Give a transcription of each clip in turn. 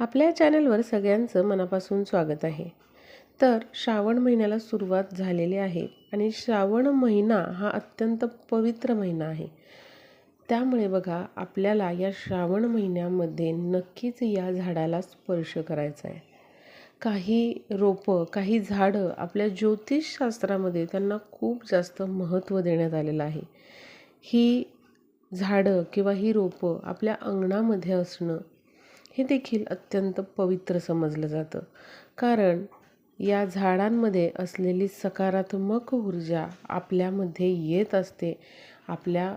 आपल्या चॅनलवर सगळ्यांचं मनापासून स्वागत आहे. तर श्रावण महिन्याला सुरुवात झालेली आहे आणि श्रावण महिना हा अत्यंत पवित्र महिना आहे. त्यामुळे बघा आपल्याला या श्रावण महिन्यामध्ये नक्कीच या झाडाला स्पर्श करायचा आहे. काही रोपं काही झाडं आपल्या ज्योतिषशास्त्रामध्ये त्यांना खूप जास्त महत्त्व देण्यात आलेलं आहे. ही झाडं किंवा ही रोपं आपल्या अंगणामध्ये असणं हे देखील अत्यंत पवित्र समजलं जातं. कारण या झाडांमध्ये असलेली सकारात्मक ऊर्जा आपल्यामध्ये येत असते. आपल्या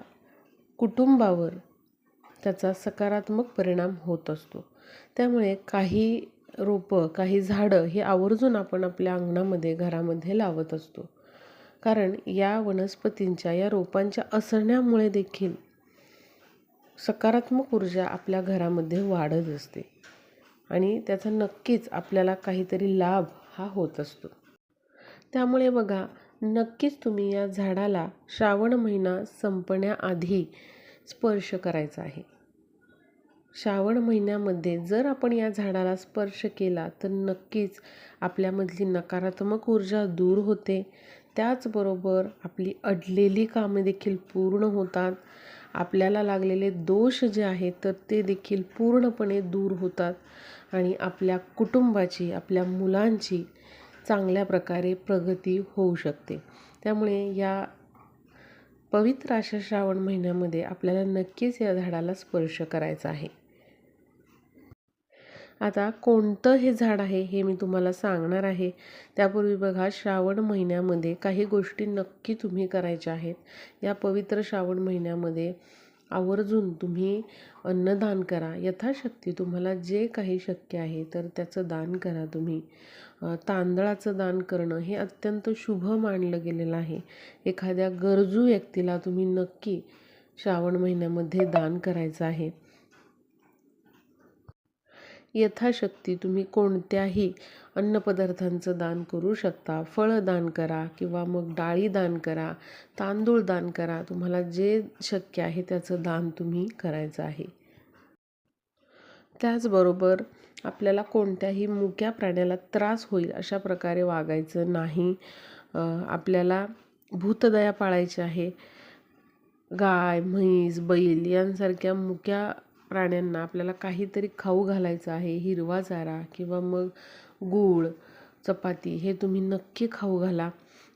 कुटुंबावर त्याचा सकारात्मक परिणाम होत असतो. त्यामुळे काही रोपं काही झाडं हे आवर्जून आपण आपल्या अंगणामध्ये घरामध्ये लावत असतो. कारण या वनस्पतींच्या या रोपांच्या असण्यामुळे देखील सकारात्मक ऊर्जा आपल्या घरामध्ये वाढत असते. आणि त्याचा नक्कीच आपल्याला काहीतरी लाभ हा होत असतो. त्यामुळे बघा नक्कीच तुम्ही या झाडाला श्रावण महिना संपण्याआधी स्पर्श करायचा आहे. श्रावण महिन्यामध्ये जर आपण या झाडाला स्पर्श केला तर नक्कीच आपल्यामधली नकारात्मक ऊर्जा दूर होते. त्याचबरोबर आपली अडलेली कामे देखील पूर्ण होतात. आपल्याला लागलेले दोष जे आहेत तर ते देखील पूर्णपणे दूर होतात आणि आपल्या कुटुंबाची आपल्या मुलांची चांगल्या प्रकारे प्रगती होऊ शकते. त्यामुळे या पवित्र अशा श्रावण महिन्यामध्ये आपल्याला नक्कीच या झाडाला स्पर्श करायचा आहे. आता कोणतं हे झाड आहे हे मी तुम्हाला सांगणार आहे. त्यापूर्वी बघा श्रावण महिन्यामध्ये काही गोष्टी नक्की तुम्ही करायच्या आहेत. या पवित्र श्रावण महिन्यामध्ये आवर्जून तुम्ही अन्नदान करा. यथाशक्ती तुम्हाला जे काही शक्य आहे तर त्याचं दान करा तुम्ही. तांदळाचं दान करणं हे अत्यंत शुभ मानलं गेलेलं आहे. एखाद्या गरजू व्यक्तीला तुम्ही नक्की श्रावण महिन्यामध्ये दान करायचं आहे. यथाशक्ती तुम्ही कोणत्याही अन्नपदार्थांचं दान करू शकता. फळं दान करा किंवा मग डाळी दान करा तांदूळ दान करा. तुम्हाला जे शक्य आहे त्याचं दान तुम्ही करायचं आहे. त्याचबरोबर आपल्याला कोणत्याही मुक्या प्राण्याला त्रास होईल अशा प्रकारे वागायचं नाही. आपल्याला भूतदया पाळायची आहे. गाय म्हैस बैल यांसारख्या मुक्या प्राण्यांना आपल्याला काहीतरी खाऊ घालायचं आहे हिरवा चारा किंवा मग गूळ चपाती हे तुम्ही नक्की खाऊ घाला.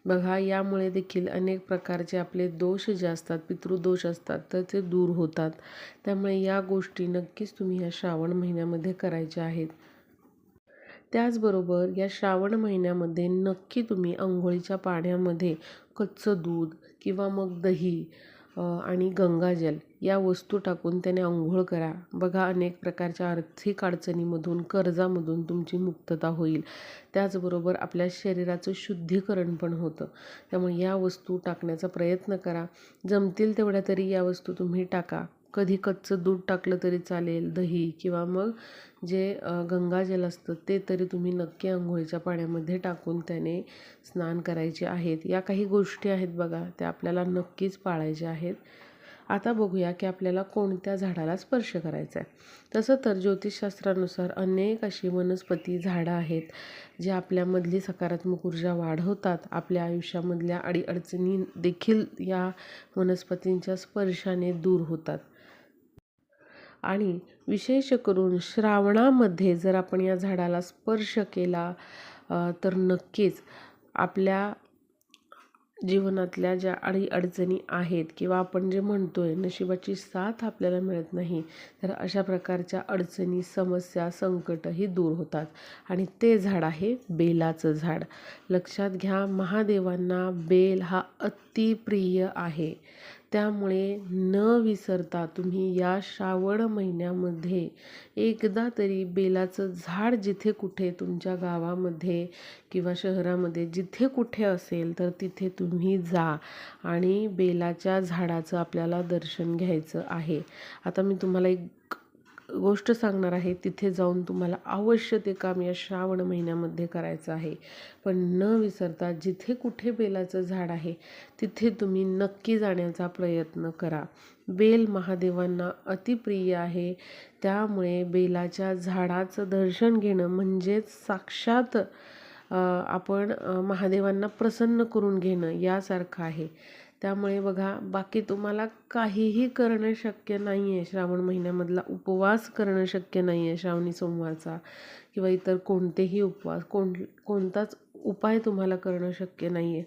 बघा यामुळे देखील अनेक प्रकारचे आपले दोष जे असतात पितृदोष असतात तर ते दूर होतात. त्यामुळे या गोष्टी नक्कीच तुम्ही या श्रावण महिन्यामध्ये करायच्या आहेत. त्याचबरोबर या श्रावण महिन्यामध्ये नक्की तुम्ही आंघोळीच्या पाण्यामध्ये कच्चं दूध किंवा मग दही आणि गंगाजल या वस्तू टाकून त्याने अंघोळ करा. बघा अनेक प्रकारच्या आर्थिक अडचणीमधून कर्जामधून तुमची मुक्तता होईल. त्याचबरोबर आपल्या शरीराचं शुद्धीकरण पण होतं. त्यामुळे या वस्तू टाकण्याचा प्रयत्न करा. जमतील तेवढ्या तरी या वस्तू तुम्ही टाका. कधी कच्चं दूध टाकलं तरी चालेल दही किंवा मग जे गंगाजल असतं ते तरी तुम्ही नक्की आंघोळीच्या पाण्यामध्ये टाकून त्याने स्नान करायचे आहेत. या काही गोष्टी आहेत बघा त्या आपल्याला नक्कीच पाळायच्या आहेत. आता बघूया की आपल्याला कोणत्या झाडाला स्पर्श करायचा आहे. तसं तर ज्योतिषशास्त्रानुसार अनेक अशी वनस्पती झाडं आहेत जे आपल्यामधली सकारात्मक ऊर्जा वाढवतात. आपल्या आयुष्यामधल्या अडीअडचणी देखील या वनस्पतींच्या स्पर्शाने दूर होतात. आणि विशेष करून श्रावणामध्ये जर आपण या झाडाला स्पर्श केला तर नक्कीच आपल्या जीवनातल्या ज्या अडी अडचणी आहेत किंवा आपण जे म्हणतो आहे नशिबाची साथ आपल्याला मिळत नाही तर अशा प्रकारच्या अडचणी समस्या संकट ही दूर होतात. आणि ते झाड आहे बेलाचं झाड. लक्षात घ्या महादेवांना बेल हा अतिप्रिय आहे. त्यामुळे न विसरता तुम्ही या श्रावण महिन्यामध्ये एकदा तरी बेलाचं झाड जिथे कुठे तुमच्या गावामध्ये किंवा शहरामध्ये जिथे कुठे असेल तर तिथे तुम्ही जा आणि बेलाच्या झाडाचं आपल्याला दर्शन घ्यायचं आहे. आता मी तुम्हाला एक गोष्ट सांगणार आहे तिथे जाऊन तुम्हाला अवश्य ते काम या श्रावण महिन्यामध्ये करायचं आहे. पण न विसरता जिथे कुठे बेलाचं झाड आहे तिथे तुम्ही नक्की जाण्याचा प्रयत्न करा. बेल महादेवांना अतिप्रिय आहे. त्यामुळे बेलाच्या झाडाचं दर्शन घेणं म्हणजेच साक्षात आपण महादेवांना प्रसन्न करून घेणं यासारखं आहे. त्यामुळे बघा बाकी तुम्हाला काहीही करणं शक्य नाही आहे श्रावण महिन्यामधला उपवास करणं शक्य नाही आहे श्रावणी सोमवारचा किंवा इतर कोणतेही उपवास कोण कोणताच उपाय तुम्हाला करणं शक्य नाही आहे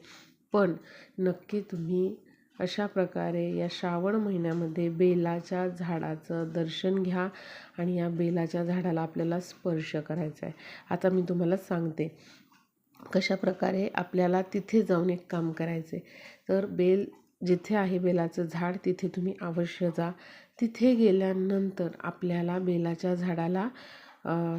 पण नक्की तुम्ही अशा प्रकारे या श्रावण महिन्यामध्ये बेलाच्या झाडाचं दर्शन घ्या आणि या बेलाच्या झाडाला आपल्याला स्पर्श करायचा आहे आता मी तुम्हाला सांगते. कशा प्रकारे आपल्याला तिथे जाऊन एक काम करायचे तर बेल जिथे आहे बेलाचं झाड तिथे तुम्ही अवश्य जा. तिथे गेल्यानंतर आपल्याला बेलाच्या झाडाला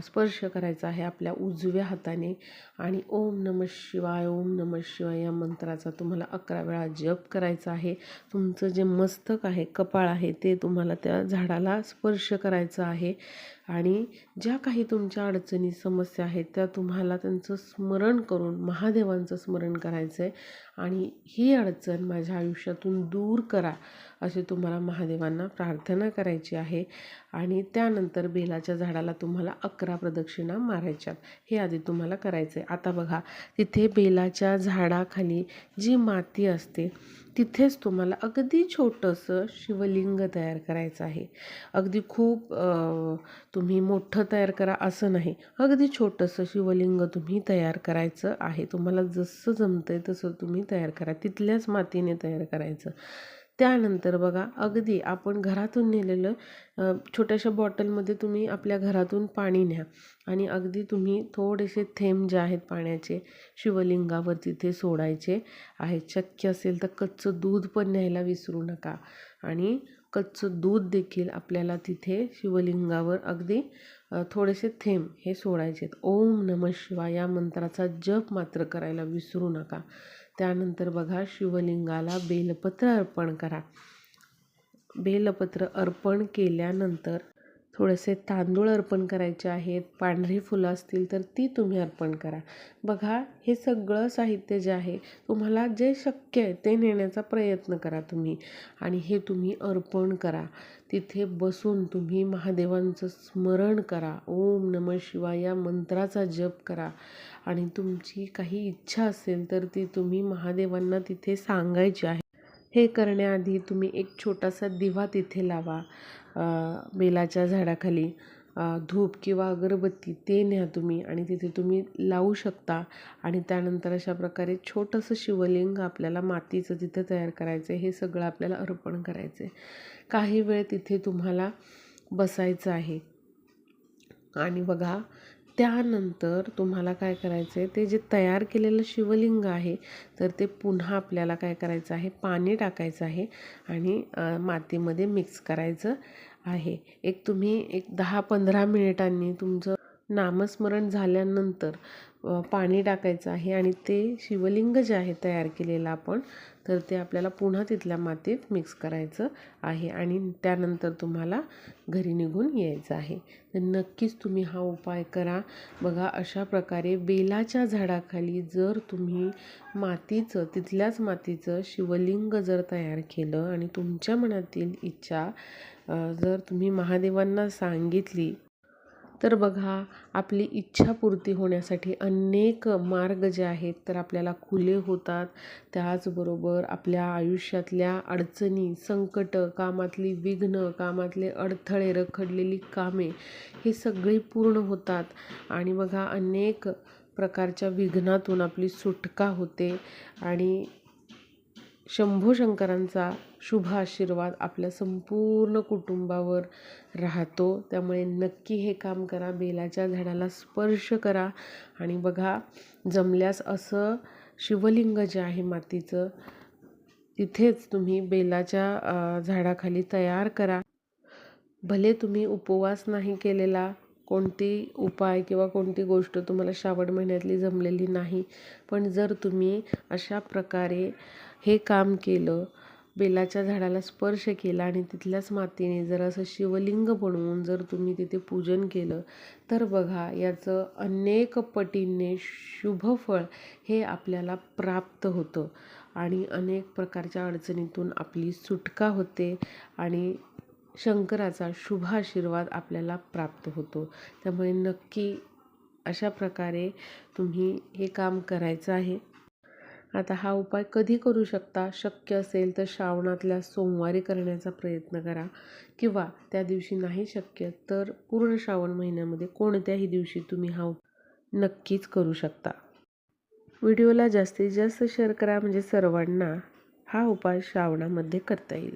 स्पर्श करायचा आहे आपल्या उजव्या हाताने. आणि ओम नम शिवाय ओम नम शिवाय या मंत्राचा तुम्हाला अकरा वेळा जप करायचा आहे. तुमचं जे मस्तक आहे कपाळ आहे ते तुम्हाला त्या झाडाला स्पर्श करायचं आहे. आणि ज्या काही तुमच्या अडचणी समस्या आहेत त्या तुम्हाला त्यांचं स्मरण करून महादेवांचं स्मरण करायचं आहे आणि ही अडचण माझ्या आयुष्यातून दूर करा असे तुम्हाला महादेवांना प्रार्थना करायची आहे. आणि त्यानंतर बेलाच्या झाडाला तुम्हाला अकरा प्रदक्षिणा मारायच्यात. हे आधी तुम्हाला करायचं आहे आता बघा तिथे बेलाच्या झाडाखाली जी माती असते तिथेच तुम्हाला अगदी छोटंसं शिवलिंग तयार करायचं आहे. अगदी खूप तुम्ही मोठं तयार करा असं नाही. अगदी छोटंसं शिवलिंग तुम्ही तयार करायचं आहे. तुम्हाला जसं जमतं आहे तसं तुम्ही तयार करा. तिथल्याच मातीने तयार करायचं. त्यानंतर बघा अगदी आपण घरातून नेलेलं छोट्याशा बॉटलमध्ये तुम्ही आपल्या घरातून पाणी न्या. आणि अगदी तुम्ही थोडेसे थेंब जे आहेत पाण्याचे शिवलिंगावर तिथे सोडायचे आहेत. शक्य असेल तर कच्चं दूध पण न्यायला विसरू नका. आणि कच्चं दूध देखील आपल्याला तिथे शिवलिंगावर अगदी थोडेसे थेंब हे सोडायचे आहेत ओम नम शिवाय या मंत्राचा जप मात्र करायला विसरू नका. त्यानंतर बघा शिवलिंगाला बेलपत्र अर्पण करा. बेलपत्र अर्पण केल्यानंतर थोडेसे तांदूळ अर्पण करायचे आहेत पांढरी फुलं असतील तर ती तुम्ही अर्पण करा. बघा हे सगळं साहित्य जे आहे तुम्हाला जे शक्य आहे ते नेण्याचा प्रयत्न करा तुम्ही. आणि हे तुम्ही अर्पण करा. तिथे बसून तुम्ही महादेवांचं स्मरण करा. ओम नम शिवाय या मंत्राचा जप करा. आणि तुमची काही इच्छा असेल तर ती तुम्ही महादेवांना तिथे सांगायची आहे. हे करण्याआधी तुम्ही एक छोटासा दिवा तिथे लावा. बेलाच्या झाडाखाली धूप किंवा अगरबत्ती ते न्या तुम्ही आणि तिथे तुम्ही लावू शकता. आणि त्यानंतर अशा प्रकारे छोटंसं शिवलिंग आपल्याला मातीचं तिथे तयार करायचं आहे हे सगळं आपल्याला अर्पण करायचं आहे काही वेळ तिथे तुम्हाला बसायचं आहे. आणि बघा त्यानंतर तुम्हाला काय करायचं आहे ते जे तयार केलेलं शिवलिंग आहे तर ते पुन्हा आपल्याला काय करायचं आहे पाणी टाकायचं आहे आणि मातीमध्ये मिक्स करायचं आहे. एक तुम्ही एक दहा पंधरा मिनिटांनी तुमचं नामस्मरण झाल्यानंतर पाणी टाकायचं आहे आणि ते शिवलिंग जे आहे तयार केलेलं आपण तर ते आपल्याला पुन्हा तिथल्या मातीत मिक्स करायचं आहे आणि त्यानंतर तुम्हाला घरी निघून यायचं आहे. तर नक्कीच तुम्ही हा उपाय करा. बघा अशा प्रकारे बेलाच्या झाडाखाली जर तुम्ही मातीचं तिथल्याच मातीचं शिवलिंग जर तयार केलं आणि तुमच्या मनातील इच्छा जर तुम्ही महादेवांना सांगितली तर बघा आपली इच्छापूर्ती होण्यासाठी अनेक मार्ग जे आहेत तर आपल्याला खुले होतात. त्याचबरोबर आपल्या आयुष्यातल्या अडचणी संकट कामातली विघ्न कामातले अडथळे रखडलेली कामे हे सगळी पूर्ण होतात. आणि बघा अनेक प्रकारच्या विघ्नातून आपली सुटका होते. आणि शंभू शंकरांचा शुभ आशीर्वाद आपल्या संपूर्ण कुटुंबावर राहतो. त्यामुळे नक्की हे काम करा. बेलाच्या झाडाला स्पर्श करा. आणि बघा जमल्यास असं शिवलिंग जे आहे मातीचं तिथेच तुम्ही बेलाच्या झाडाखाली तयार करा. भले तुम्ही उपवास नाही केलेला कोणती उपाय किंवा कोणती गोष्ट तुम्हाला श्रावण महिन्यातली जमलेली नाही पण जर तुम्ही अशा प्रकारे हे काम केलं बेलाच्या झाडाला स्पर्श केला आणि तिथल्याच मातीने जर असं शिवलिंग बनवून जर तुम्ही तिथे पूजन केलं तर बघा याचं अनेक पटींनी शुभफळ हे आपल्याला प्राप्त होतं. आणि अनेक प्रकारच्या अडचणीतून आपली सुटका होते आणि शंकराचा शुभ आशीर्वाद आपल्याला प्राप्त होतो. त्यामुळे नक्की अशा प्रकारे तुम्ही हे काम करायचं आहे. आता हा उपाय कधी करू शकता? शक्य असेल तर श्रावणातल्या सोमवारी करण्याचा प्रयत्न करा. किंवा त्या दिवशी नाही शक्य तर पूर्ण श्रावण महिन्यामध्ये कोणत्याही दिवशी तुम्ही हा नक्कीच करू शकता. व्हिडिओला जास्तीत जास्त शेअर करा. म्हणजे सर्वांना हा उपाय श्रावणामध्ये करता येईल.